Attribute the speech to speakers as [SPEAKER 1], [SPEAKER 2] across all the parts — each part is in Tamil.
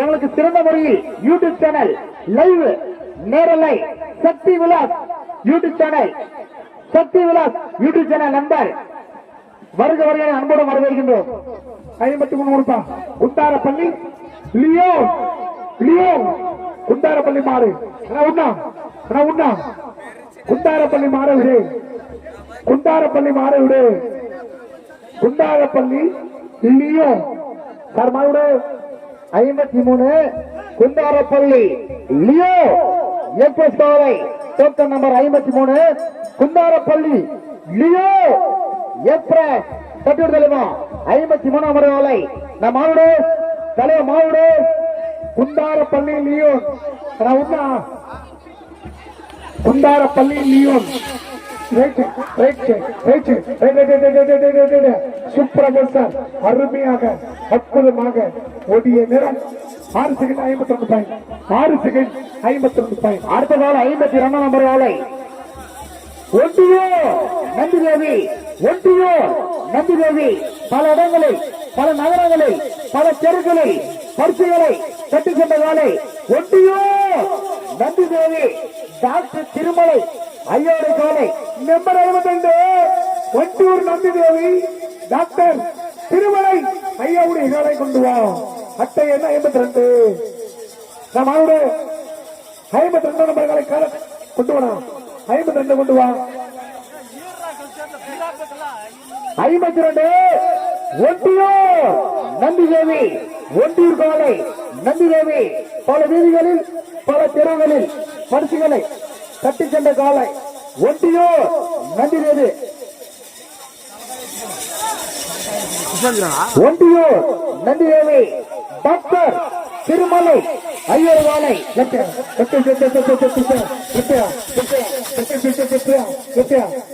[SPEAKER 1] எங்களுக்கு சிறந்த முறையில் யூடியூப் சேனல் லைவ் நேரலை Sakthi Vilas YouTube channel. Sakthi Vilas YouTube channel நண்பர். வருக வருக அன்போடு வரவேற்கின்றோம்.
[SPEAKER 2] ஐம்பத்தி மூணு கொடுப்பா உத்தாரப்பள்ளி லியோ லியோ குண்டாரப்பள்ளி மாறு அண்ணா உண்ணா அண்ணா உண்ணா. குண்டாரப்பள்ளி மாற விடு. குண்டாரப்பள்ளி மாற விடு. குண்டாரப்பள்ளி லியோ சார் மாறு விடு.
[SPEAKER 1] ஐம்பத்தி மூணு Kundarapalli Leo FS Kovai token number ஐம்பத்தி மூணு குந்தாரப்பள்ளி லியோ எக்ஸ்பிரஸ் தட்டி தலைவா ஐம்பத்தி மூணு நம்பர் நம் நம்ம மாவுடு தலைவர் மாவுடு
[SPEAKER 2] குண்டாரப்பள்ளி லியோ அண்ணா உண்ணா. Kundarapalli Leon. Right right right அருமையாக அற்புதமாக ஓடிய நேரம் ஆறு செகண்ட் ஐம்பத்தி ரெண்டு பாயிண்ட் ஆறு செகண்ட் ஐம்பத்தி ரெண்டு பாயிண்ட்
[SPEAKER 1] அடுத்த நாள் ஐம்பத்தி இரண்டாம் நம்பர் வேலை ஒன்றியோ நந்தி தேவி ஒன்றியோ நந்தி தேவி பல இடங்களில் பல நகரங்களில் பல தெருக்களில் பரிசுகளை கட்டி சென்ற வேலை ஒன்றியோ நந்தி தேவி டாக்டர் திருமலை ஐயோட காலை.
[SPEAKER 2] நம்பர் அறுபத்தி ஒட்டூர் நம்பி தேவி டாக்டர் திருமலை ஐயாவுடைய காலை கொண்டு வா. அட்டை என்ன? ஐம்பத்தி ரெண்டு நம்ம அவரு ஐம்பத்தி ரெண்டு நம்பர் காலை காலை கொண்டு வரா ஐம்பத்தி ரெண்டு கொண்டு வா.
[SPEAKER 1] ஐம்பத்தி ரெண்டு ஒட்டியோ நந்தி தேவி காலை நந்தி தேவி பல வீதிகளில் பல தெருவுகளில் பரிசுகளை கட்டி சென்ற காலை ஒன்றியோ நந்தி தேவி ஒன்றியோ நந்தி தேவி டாக்டர் திருமலை ஐயர் வாழை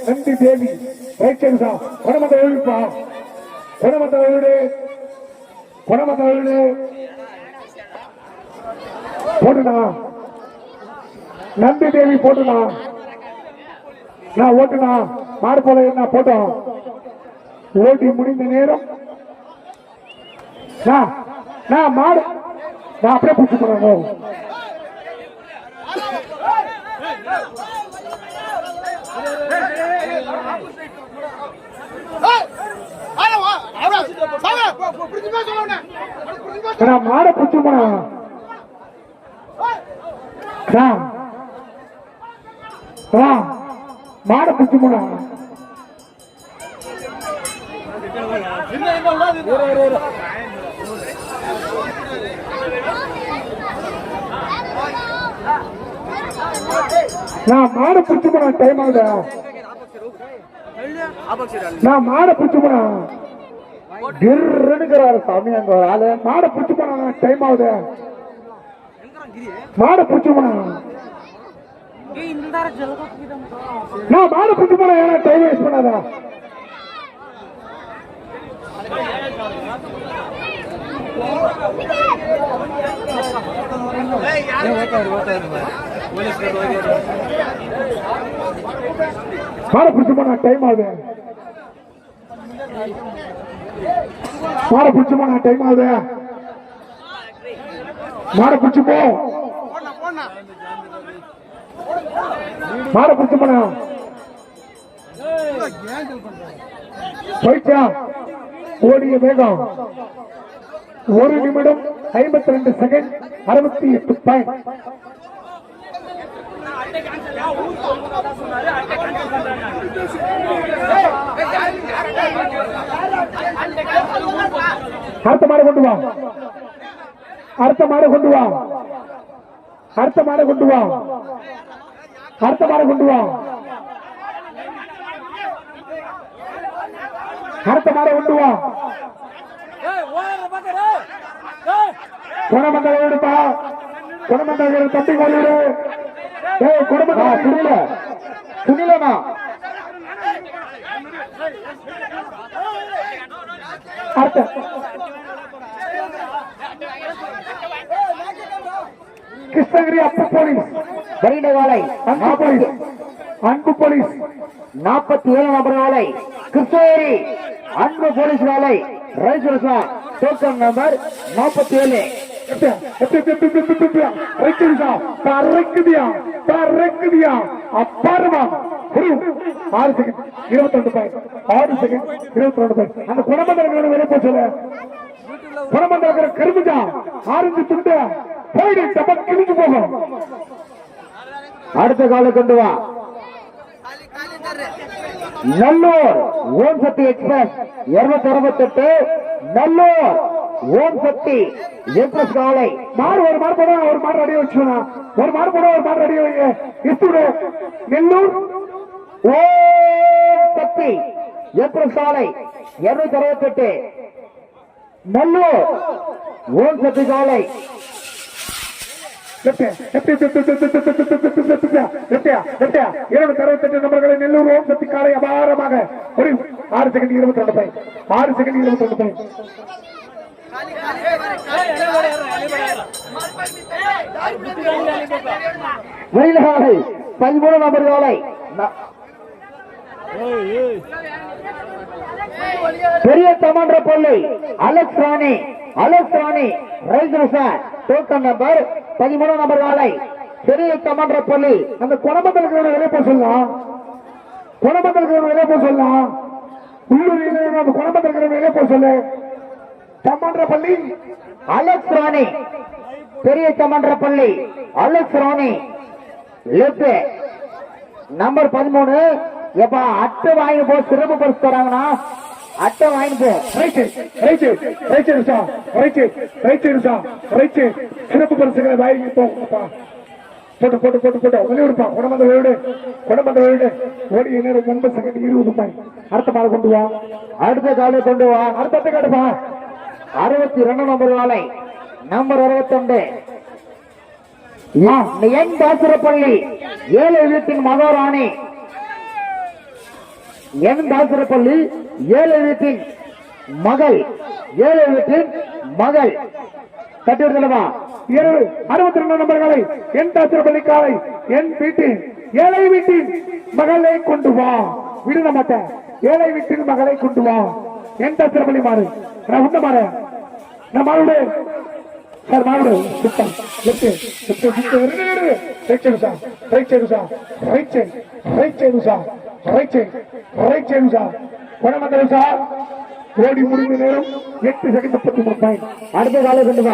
[SPEAKER 2] நன்றி தேவி ரைட் சைடு குணமத்த வீடுப்பா குணமத்த வீடு குணமத்த வீடு போட்டுனா நந்தி தேவி போட்டுனா நான் ஓட்டுனா மாடு போல என்ன போட்டோம் ஓட்டி முடிந்த நேரம். நான் மாடு. நான் அப்படியே பிடிச்சி போறேன் நான் மாடை பிடிச்சி மாடை பிடிச்சி போனேன் நான் மாடை பிடிச்சி போனேன் டைம் ஆகுதா? நான் மாடை பிடிச்சி போனேன் கிர்னுக்கிறாரு சாமி அங்க ஒரு ஆளு. மாடை பிடிச்சி போனேன் டைம் ஆகுது? மாடை பிடிச்சி போனேன் நான் மாடை பிடிச்சி போனேன் ஏன்னா டைம் வேஸ்ட் பண்ணாதா மாடை பிடிச்சு போனா டைம் ஆகுது மாட பிடிச்சு போனா டைம் ஆகுது மாட பிடிச்சு போ மாடை பிடிச்சி போனா போயிட்டா ஓடிய வேகம். ஒரு நிமிடம் ஐம்பத்தி ரெண்டு செகண்ட் அறுபத்தி எட்டு பாயிண்ட். அடுத்த மாட கொண்டு வா. அடுத்த மாட கொண்டு வா. அடுத்த மாட கொண்டு வா. அடுத்த மாடு கொண்டு வா. அடுத்த மாடு கொண்டு வா குணமண்டல வீடுப்பா குணமண்டல தம்பி கோயிலு ஏய் குணமண்டல
[SPEAKER 1] சுனிலனா?
[SPEAKER 2] அடுத்த. கிருஷ்ணகிரி அப்ப போலீஸ்.
[SPEAKER 1] வருகின்ற காலை
[SPEAKER 2] அன்பு போலீஸ்.
[SPEAKER 1] நாற்பத்தி ஏழு நம்பர் வேலை கிருஷ்ணகிரி அன்பு போலீஸ் வேலை ரைசுரசா டோக்கன் நம்பர் நாற்பத்தி ஏழு
[SPEAKER 2] ஆறு செகண்ட் இருபத்தி ரெண்டு பாய் ஆறு செகண்ட் இருபத்தி ரெண்டு பாய் அந்த குணமந்திரம் வெளியே போச்சு குணமந்திரம் கரும்புஜா ஆரஞ்சு துண்டு போயிடு டபக் கிழிஞ்சு போகும்.
[SPEAKER 1] அடுத்த காலை கொண்டு வா. நல்லூர் ஓம் சக்தி எக்ஸ்பிரஸ் இருநூத்தி அறுபத்தெட்டு நல்லூர் ஓம் சக்தி எக்ஸ்பிரஸ் காலை.
[SPEAKER 2] மாறு ஒரு மாறு போட ஒரு மாறு ரெடி வச்சுனா ஒரு மாறு போட ஒரு மாறு ரெடி வைங்க. இஸ்துடு நெல்லூர்
[SPEAKER 1] ஓம் சக்தி எக்ஸ்பிரஸ் காலை இருநூத்தி அறுபத்தெட்டு நல்லூர் ஓம் சக்தி காலை
[SPEAKER 2] இருநூத்தி அறுபத்தெட்டு நம்பர்களை நெல்லூர் ஓம் சக்தி காலை அபாரமாக ஒரு ஆறு செகண்ட் இருபத்தி ரெண்டு பை ஆறு செகண்ட் இருபத்தி ரெண்டு பை
[SPEAKER 1] வெளிநாடு பதிமூணு நபர் காலை பெரிய தமன்ற பள்ளி அலெக்ஸ் ராணி அலெக்ஸ் ராணி ரைசர் சார் டோக்கன் நம்பர் பதிமூணு நம்பர் காலை பெரிய தமன்ற பள்ளி.
[SPEAKER 2] அந்த குணமத்தில் இருக்கிறவங்க வெளியே போக சொல்லலாம். குணமத்தில் இருக்கிறவங்க வெளியே போக சொல்லலாம். உள்ளூரில் அந்த குணமத்தில் இருக்கிறவங்க போக சொல்லு. தம்மன்ற பள்ளி
[SPEAKER 1] அலெக்ஸ் ராணி. பெரிய தமன்ற பள்ளி அலெக்ஸ் ராணி. லெப்ட் நம்பர் பதிமூணு. எப்ப அட்டை வாங்கி போய் சிறப்பு பரிசு தராங்கன்னா அட்டை வாங்கி போ.
[SPEAKER 2] ரைட்டு ரைட்டு ரைட்டு இருசா ரைட்டு ரைட்டு இருசா ரைட்டு சிறப்பு பரிசுகளை வாங்கி போங்கப்பா போட்டு போட்டு போட்டு போட்டு. வெளியிடுப்பா குணமந்த வெளியிடு குணமந்த வெளியிடு ஓடி நேரம் ஒன்பது செகண்ட் இருபது ரூபாய் அடுத்த மாலை கொண்டு வா.
[SPEAKER 1] அடுத்த காலை கொண்டு வா.
[SPEAKER 2] அடுத்த காட்டுப்பா.
[SPEAKER 1] அறுபத்தி ரெண்டு நம்பர் காலை நம்பர் அறுபத்தொண்டு என் தாசிரப்பள்ளி ஏழை வீட்டின் மகாராணி என் தாசரப்பள்ளி ஏழை வீட்டின் மகள் ஏழை வீட்டின் மகள் தட்டிவிடுதலவா
[SPEAKER 2] இரவு அறுபத்தி ரெண்டு நம்பர்களை என் தாசரப்பள்ளி காலை என் வீட்டின் ஏழை வீட்டின் மகளை கொண்டு வா விடுத மாட்டேன் ஏழை வீட்டின் மகளை கொண்டு வா என் தாசரப்பள்ளி மாறு நான் உண்ட மாறு நான் மாறுடு சார் மாறுடு சுத்தம் left left left right side sir right side sir right side right side sir right side right side sir sir ஓடி முடிந்த நேரம் எட்டு செகண்ட் முப்பத்தி மூணு பாயிண்ட்
[SPEAKER 1] அடுத்த காலை கொண்டு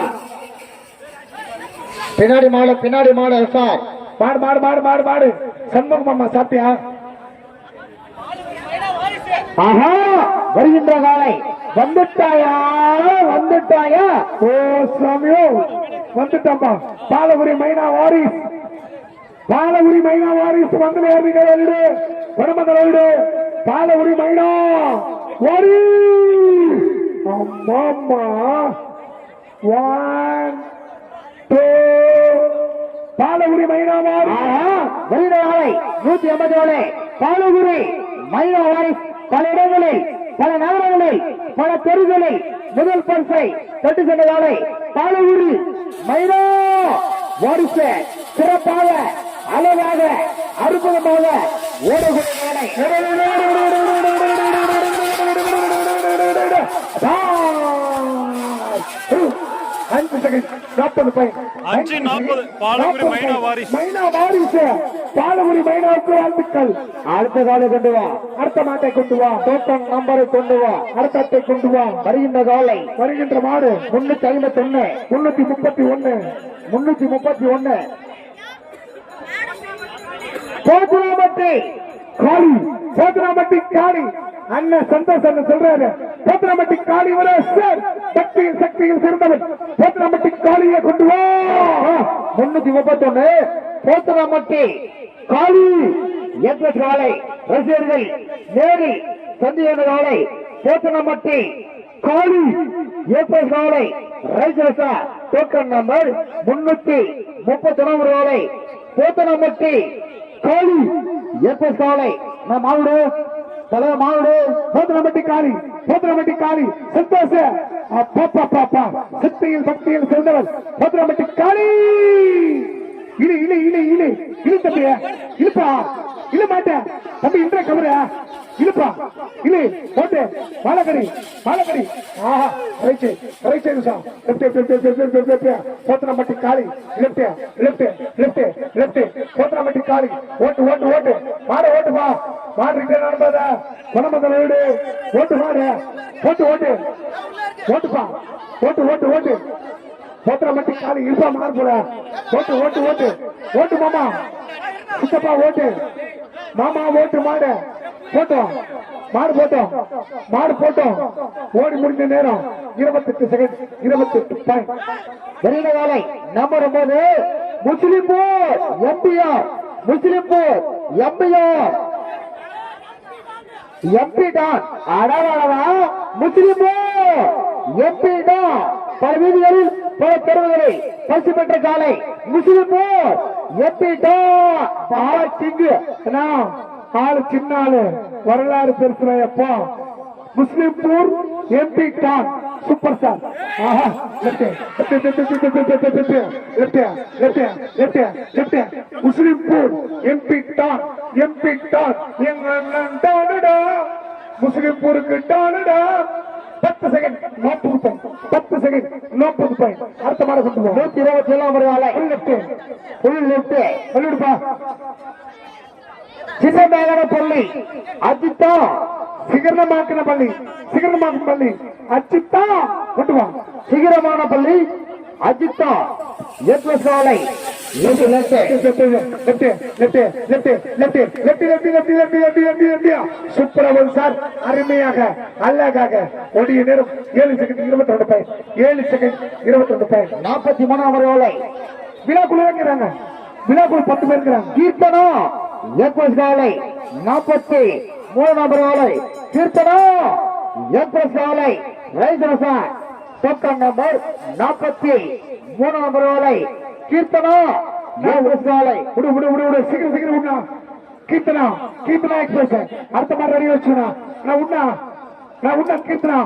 [SPEAKER 1] பின்னாடி மாடு பின்னாடி மாடு சார்
[SPEAKER 2] பாடு பாடு மாடு மாடு மாடு. சண்முகம் அம்மா சாப்பிட்டியா?
[SPEAKER 1] ஆஹா! வருகின்ற காலை. வந்துட்டாயா? வந்துட்டாயா?
[SPEAKER 2] ஓ சாமியோ. வந்துட்டம்மா. பாலபுரி மைனா வாரிஸ். பாலபுரி மைனா வாரிஸ் வந்து ஏறிங்க வீடு வடமந்தல வீடு! பாலபுரி மைனா வாரிஸ் அம்மாம்மா ஒன் டூ பாலபுரி மைனா வாரிஸ்
[SPEAKER 1] ஆஹா வருகின்ற நூத்தி ஐம்பது காலை பாலகுரி மைனா வாரிஸ் பல இடங்களில் பல நகரங்களில் பல தெருகளில் முதல் பரிசை தொட்டு சென்ற காலை பாலகுரி மைனா வாரிசு சிறப்பாக அழகாக அற்புதமாக காலை
[SPEAKER 2] அஞ்சு செகண்ட் நாற்பது பாயிண்ட்
[SPEAKER 3] அஞ்சு நாற்பது. பாலகுடி மைனா வாரிசு.
[SPEAKER 2] மைனா வாரிசு. பாலகுடி மைனாவுக்கு வாழ்த்துக்கள்
[SPEAKER 1] அடுத்த காலை கொண்டு வா.
[SPEAKER 2] அடுத்த மாட்டை கொண்டு வா.
[SPEAKER 1] டோக்கன் நம்பரை கொண்டு வா.
[SPEAKER 2] அடுத்த அட்டை கொண்டு வா.
[SPEAKER 1] வருகின்ற காலை.
[SPEAKER 2] வருகின்ற மாடு
[SPEAKER 1] முன்னூத்தி ஐம்பத்தி ஒண்ணு
[SPEAKER 2] முன்னூத்தி முப்பத்தி ஒண்ணு
[SPEAKER 1] முன்னூத்தி முப்பத்தி ஒண்ணு போத்துராமட்டி
[SPEAKER 2] காளி போத்தனாமட்டி காளி. அண்ணன் சந்தோஷ் சொல்றாரு. போத்திரமட்டி காளி வர சார். சக்தியில் சக்தியில் சிறந்தவன். போத்திரமட்டி காளியை கொண்டு வா.
[SPEAKER 1] முன்னூத்தி முப்பத்தி ஒண்ணு போத்திரமட்டி காளி என்ற காலை ரசிகர்கள் நேரில் சந்தியான காலை போத்திரமட்டி காளி ஏப்ரல் காலை ரைசரசா டோக்கன் நம்பர் முன்னூத்தி முப்பத்தி ஒன்பது காலை போத்தனமட்டி காளி ஏப்ரல் காலை நான் மாவுடு தலைவர் மாவுடு
[SPEAKER 2] போத்தனாமட்டி காளி போத்தனாமட்டி காளி சந்தோஷ அப்பா பாப்பா சக்தியில் சக்தியில் சிறந்தவன் போத்தனாமட்டி காளி இழு இழு இழு இழு. இழு தம்பிய இழுப்பா. இல்ல மாட்டேன் தம்பி இன்ற கவர இழுப்பா. இழு போட்டு. மாலகடி மாலகடி ஆஹா கரைச்சு கரைச்சு சைடு போத்தன மட்டி காளி லெஃப்ட் லெஃப்ட் லெஃப்ட் லெஃப்ட் போத்தன மட்டி காளி ஓட்டு ஓட்டு ஓட்டு. மாட ஓட்டு பா. மாடு கிட்ட நடந்தாதா குணமந்த வீடு. ஓட்டு மாடு. ஓட்டு ஓட்டு. ஓட்டுப்பா ஓட்டு ஓட்டு ஓட்டு. போத்திர மட்டி காலி. இருப்பா மாறு போல. ஓட்டு ஓட்டு ஓட்டு. ஓட்டு மாமா. சித்தப்பா ஓட்டு. மாமா ஓட்டு மாடு. போட்டோம். மாடு போட்டோம். மாடு போட்டோம். ஓடி முடிஞ்ச நேரம் இருபத்தெட்டு செகண்ட் இருபத்தெட்டு பாயிண்ட்
[SPEAKER 1] வெளியில வேலை நம்பர் போது முஸ்லிம் போர் எம்பிஆர் முஸ்லிம் போர் எம்பிஆர் எம்பி தான் அடவடவா முஸ்லிம் போர் எம்பி தான் பல வீதிகளில் பல தெருவுகளில் பரிசு பெற்ற காலை முஸ்லிம் போர் எப்படி
[SPEAKER 2] ஆளு சிங்கு சின்ன ஆளு வரலாறு பெருசுல எப்போ Muslimpur MP don super star ஆஹா left Muslimpur MP don MP don எங்க டானுடா முஸ்லிம்பூருக்கு டானுடா பத்து செகண்ட் நாற்பது பாயிண்ட் பத்து செகண்ட் நாற்பது பாயிண்ட் அடுத்த மாதிரி கொண்டு போவோம்
[SPEAKER 1] நூத்தி இருபத்தி ஏழாம் வேலை
[SPEAKER 2] ஃபுல் லெஃப்ட்
[SPEAKER 1] புல் லெப்ட்
[SPEAKER 2] சொல்லிடுப்பா.
[SPEAKER 1] சின்ன மேகன பள்ளி. அஜித்தா
[SPEAKER 2] சிகரணமாக்கின பள்ளி. சிகரணமாக்கும் பள்ளி. அச்சித்தா கொண்டு வா.
[SPEAKER 1] சிகரமான பள்ளி. அஜித்தா எட்லஸ் காலை லெப்ட் லெப்ட்
[SPEAKER 2] சூப்பரவன் சார் அருமையாக அழகாக ஒடிய நேரம் ஏழு செகண்ட் இருபத்தி ரெண்டு பாய் ஏழு செகண்ட் இருபத்தி ரெண்டு பாய்
[SPEAKER 1] நாற்பத்தி மூணாம் வேலை
[SPEAKER 2] விழாக்குள்ள இருக்கிறாங்க விழாக்குள்ள பத்து பேர் இருக்கிறாங்க
[SPEAKER 1] கீர்த்தனா எக்வஸ் காலை நாற்பத்தி மூணு நம்பர் காலை கீர்த்தனா எக்வஸ் காலை ரைசரசா டோக்கன் நம்பர் நாற்பத்தி மூணு நம்பர் காலை கீர்த்தனா எக்வஸ் காலை
[SPEAKER 2] விடு விடு விடு விடு. சீக்கிரம் சீக்கிரம் விடுனா கீர்த்தனா கீர்த்தனா எக்ஸ்பிரஸ் அடுத்த மாதிரி ரெடி வச்சுனா நான் விடுனா நான் விடுனா கீர்த்தனா.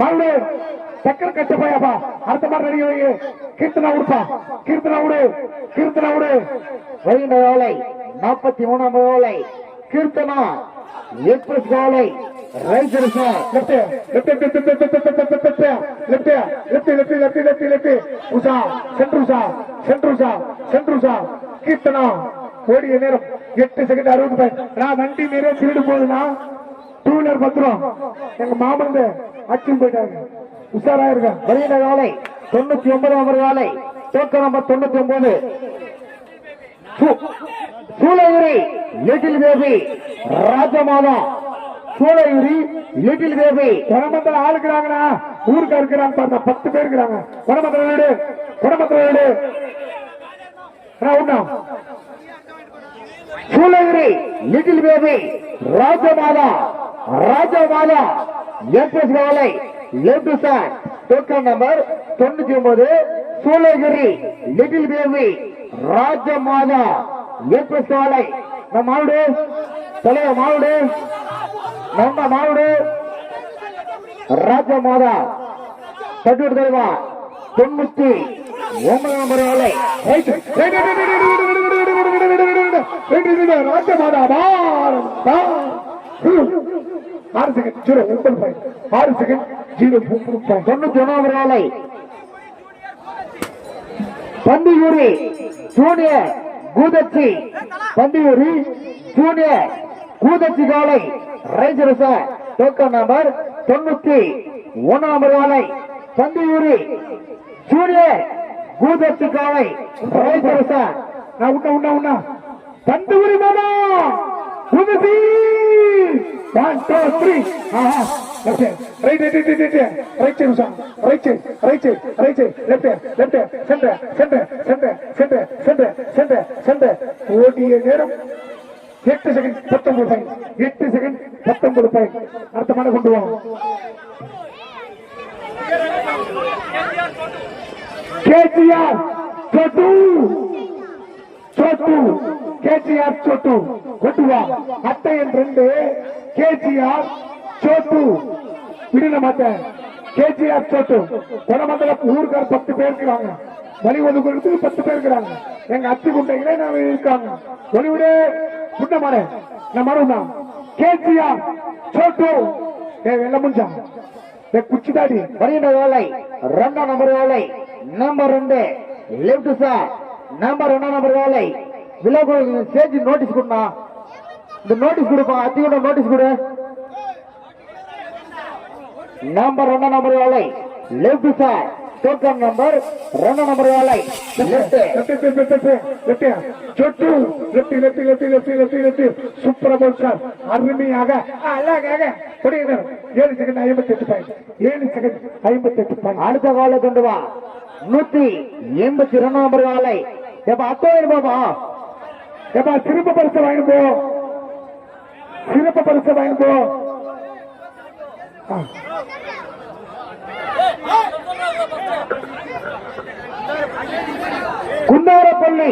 [SPEAKER 2] மறுபடியும் சக்கர கட்ட போயாப்பா. அடுத்த மாதிரி ரெடி வை கீர்த்தனா விடுப்பா கீர்த்தனா விடு கீர்த்தனா விடு
[SPEAKER 1] வைகுண்ட காலை நாற்பத்தி மூணு நம்பர் கீர்த்தனா எக்ஸ்பிரஸ் காலை ரைசரசா
[SPEAKER 2] left left left left left left left left left left Usha centre Usha centre Keerthana ஓடிய நேரம் எட்டு செகண்ட் அறுபது நான் வண்டி நிறைய திருடு போகுதுன்னா டூ வீலர் பத்திரம். எங்க மாமன் அச்சும் போயிட்டாங்க உஷாரா இருக்க
[SPEAKER 1] வருகின்ற காலை தொண்ணூத்தி ஒன்பது நம்பர் காலை. டோக்கன் நம்பர் தொண்ணூத்தி ஒன்பது. Shoolagiri little baby Rajamatha. Shoolagiri little baby
[SPEAKER 2] குணமந்திர ஆள் இருக்கிறாங்கண்ணா ஊருக்கா இருக்கிறாங்க பாருங்க பத்து பேர் இருக்கிறாங்க. குணமந்திர வீடு குணமந்திர வீடு. உண்ணா.
[SPEAKER 1] Shoolagiri little baby Rajamatha. Rajamatha express காலை லெப்ட் சார். டோக்கன் நம்பர் தொண்ணூத்தி ஒன்பது. Shoolagiri little baby Rajamatha. ஏற்ற சோலை நம்ம மாவுடு தொலைவ மாவுடு நம்ம மாவுடு ராஜ மாதா தட்டுவிட்டு தலைவா தொண்ணூத்தி
[SPEAKER 2] ஒன்பதாம் பரவாயில்லை ராஜ மாதா ஆறு செகண்ட் ஜீரோ ஒன்பது பாயிண்ட் ஆறு செகண்ட் ஜீரோ
[SPEAKER 1] தொண்ணூத்தி ஒன்றாம் பரவாயில்லை பந்தியூரி ஜூனியர் கூதச்சி பண்டியூரி ஜூனியர் கூதச்சி காலை ரைசரச டோக்கன் நம்பர் தொண்ணூத்தி ஒன்னாம் நம்பர் காலை பண்டியூரி ஜூனியர் கூதச்சி காலை ரைசரச
[SPEAKER 2] நான் உண்ண உண்ண உண்ண. பண்டியூரி மாமா உதவி One, two, three. Aha. Left hand. Right, right, right, right, right. Right side, Usam. Right side, right side, right side. Left hand, left hand. Center, center, center, center, center, center, center. ஓடிய நேரம் எட்டு செகண்ட் பத்தொன்பது பாயிண்ட் எட்டு செகண்ட் பத்தொன்பது பாயிண்ட் அர்த்தமான கொண்டு வாங்க கேஜிஆர் சொட்டு சொட்டு கேஜிஆர் சொட்டு கொண்டு வா அட்டை என் ரெண்டு கேஜிஆர் சோட்டு. விடுன மாட்டேன் கேஜிஆர் சோட்டு. குணமண்டல ஊருக்கார் பத்து பேர் இருக்கிறாங்க. வழி ஒதுக்குறதுக்கு பத்து பேர் இருக்கிறாங்க. எங்க அத்தி குண்டைகளே நான் இருக்காங்க. ஒளிவிடு குண்ட மாட. நான் மறுனா கேஜிஆர் சோட்டு. ஏ வெள்ள முஞ்சா? ஏ குச்சிதாடி
[SPEAKER 1] வருகின்ற வேலை ரெண்டாம் நம்பர் வேலை நம்பர் ரெண்டு. லெப்ட் சார் நம்பர் ரெண்டாம் நம்பர் வேலை விலகு சேஜ் நோட்டீஸ் கொடுனா இந்த நோட்டீஸ் கொடுப்பா அத்தியோட நோட்டீஸ் கொடு. நம்பர் ரெண்டு நம்பர் வேலை லெப்ட் சார் டோக்கன் நம்பர் ரெண்டு நம்பர் வேலை சொட்டு. Left
[SPEAKER 2] left left left left left சூப்பரா போல் சார் அருமையாக அழகாக கொடுக்கிறார் ஏழு செகண்ட் ஐம்பத்தி எட்டு பாயிண்ட் ஏழு செகண்ட் ஐம்பத்தி எட்டு பாயிண்ட்
[SPEAKER 1] அடுத்த காலை கொண்டு வா. நூத்தி எண்பத்தி ரெண்டு நம்பர் வேலை எப்ப அப்போ. பாப்பா
[SPEAKER 2] எப்ப திரும்ப பரிசு வாங்கிட்டு போவோம் சிறப்பு பரிசு வாங்கிட்டு போ
[SPEAKER 1] Kundarapalli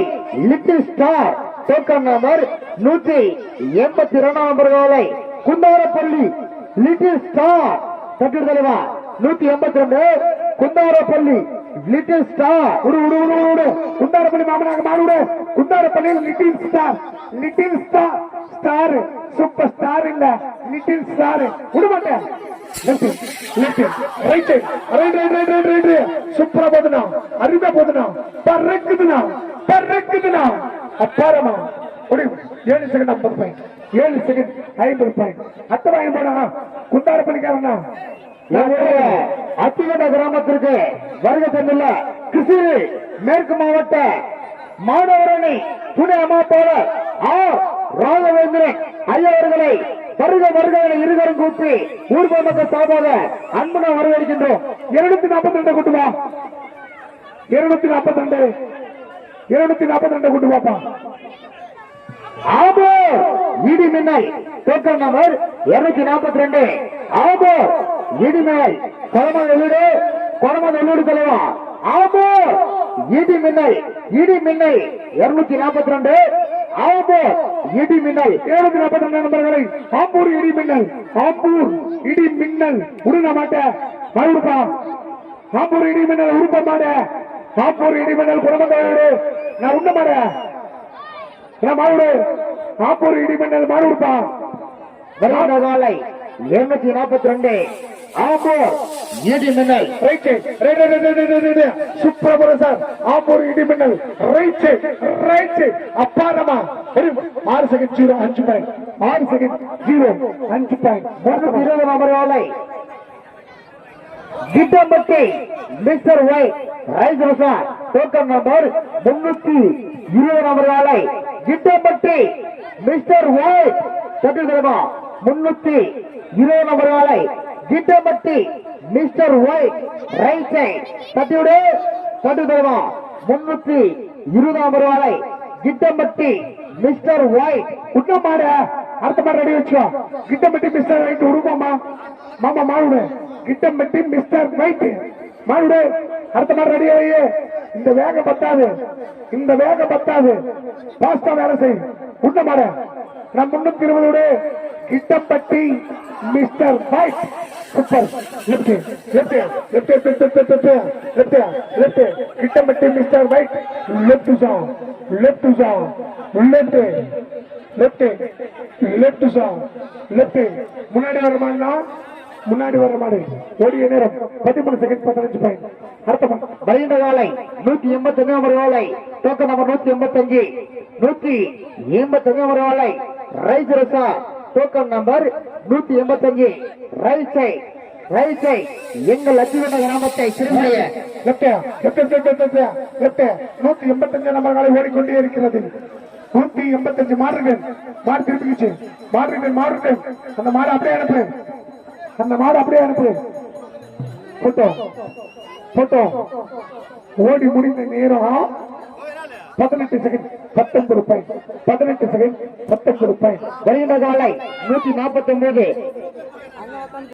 [SPEAKER 1] little star token number நூத்தி எண்பத்தி இரண்டாம் நம்பர் வேலை. லிட்டில் ஸ்டார் தட்டு தலைவா நூத்தி எண்பத்தி ரெண்டு குந்தாரப்பள்ளி லிட்டில் ஸ்டார்
[SPEAKER 2] உடு உடு உடு உடு குண்டாரப்பள்ளி மாமனாக மாறுடு Kundarapalli little star little star star super star இல்ல லிட்டில் ஸ்டார் விட மாட்டேன் சூப்பரா போதுனா அருமையா போதுனா பறக்குதுனா பறக்குதுனா அப்பாரமா ஏழு செகண்ட் ஐம்பது பாயிண்ட் ஏழு செகண்ட் ஐம்பது பாயிண்ட் அத்தனை ஐம்பது போனா குண்டாரப்பள்ளிக்காரனா
[SPEAKER 1] நம்முடைய அத்திகண்ட கிராமத்திற்கு வருகை தந்துள்ள கிருஷ்ணகிரி மேற்கு மாவட்ட மாணவரணி துணை அமைப்பாளர் ஆர். ராகவேந்திரன். ஐயவர்களை வருக வருக இருவரும் இருகரம் கூப்பி ஊர் பொதுமக்கள் சார்பாக அன்புடன் வரவேற்கின்றோம்.
[SPEAKER 2] இருநூத்தி நாற்பத்தி ரெண்டு கூட்டுவா இருநூத்தி நாற்பத்தி ரெண்டு இருநூத்தி நாற்பத்தி ரெண்டு கூட்டு பாப்பா
[SPEAKER 1] ஆபோ இடி மின்னல் டோக்கன் நம்பர் இருநூத்தி நாற்பத்தி ரெண்டு ஆபோ இடி மின்னல் கொரமநல்லூர் உள்ளீடு தலைவா. ஆபோ இடி மின்னல் இடி மின்னல் இருநூத்தி நாற்பத்தி ரெண்டு ஆபோ இடி மின்னல்
[SPEAKER 2] இருநூத்தி நாற்பத்தி ரெண்டு நம்பர்களை ஆம்பூர் இடி மின்னல் ஆம்பூர் இடி மின்னல் உடுங்க மாட்டேன் மறுப்பா ஆம்பூர் இடி மின்னல் உருப்ப மாட்டேன் ஆம்பூர் இடி மின்னல் குடும்பத்தோடு நான் உண்ண நான் மாவுடு. ஆம்பூர் இடி மின்னல் மாறுப்பா
[SPEAKER 1] வருகின்ற காலை இருநூத்தி நாற்பத்தி ரெண்டு ஆபோ இடி மின்னல்?
[SPEAKER 2] Right right right right super sir Ambur இடி மின்னல். ரைட் ரைட் அப்பாரமா ஒரு ஆறு செகண்ட் ஜீரோ அஞ்சு பாயிண்ட் ஆறு செகண்ட் ஜீரோ அஞ்சு பாயிண்ட்
[SPEAKER 1] இருநூத்தி இருபது நம்பர் வேலை Kittampatti mister Y rice sir token number முன்னூத்தி இருபது நம்பர் வேலை கிட்டம்பட்டி மிஸ்டர் ஒய் சற்று தெரியுமா முன்னூத்தி மிஸ்டர் ஒய் ரைட் சைட் தட்டிவிடு. தட்டு தருவோம் முன்னூத்தி இருபதாம் நம்பர் கிட்டம்பட்டி மிஸ்டர் ஒய்.
[SPEAKER 2] இன்னும் மாட. அடுத்த மாதிரி ரெடி வச்சோம் கிட்டம்பட்டி மிஸ்டர் ரைட் உருமாமா மாமா. மாவுடு கிட்டம்பட்டி மிஸ்டர் ரைட் மாவுடு அடுத்த மாதிரி ரெடி ஆகி இந்த வேகம் பத்தாது. இந்த வேகம் பத்தாது. பாஸ்டா வேலை செய் உன்ன மாட நம் முன்னூத்தி இருபதோடு கிட்டப்பட்டி mister byte super left left left left left left mister byte left song left song left left left song left முன்னாடி வர முன்னாடி வர மாடு ஓடிய நேரம் பதிமூணு செகண்ட் பதினஞ்சு பாயிண்ட் அடுத்த மாடு
[SPEAKER 1] வருகின்ற காலை நூத்தி எண்பத்தி அஞ்சு நம்பர் வேலை டோக்கன் நம்பர் நூத்தி எண்பத்தி அஞ்சு நூத்தி எண்பத்தி அஞ்சு நம்பர் வேலை ரைஸ் ரசா டோக்கன் நம்பர் நூத்தி எண்பத்தி அஞ்சு ரைட் சைட் ரைட் சைட் எங்கள் லட்சுமண கிராமத்தை சிறுமைய
[SPEAKER 2] left left left left left நூத்தி எண்பத்தஞ்சு ஓடிக்கொண்டே இருக்கிறது. நூத்தி எண்பத்தஞ்சு மாறுகள் மாடு திருப்பிக்கிச்சு. மாறுகள் மாறுகள் அந்த மாடு அப்படியே அனுப்பு அந்த மாடு அப்படியே அனுப்பு. போட்டோ. போட்டோ. ஓடி முடிந்த நேரம் பதினெட்டு செகண்ட் பத்தொன்பது ரூபாய் பதினெட்டு செகண்ட் பத்தொன்பது ரூபாய்
[SPEAKER 1] வருகின்ற காலை நூத்தி நாற்பத்தி ஒன்பது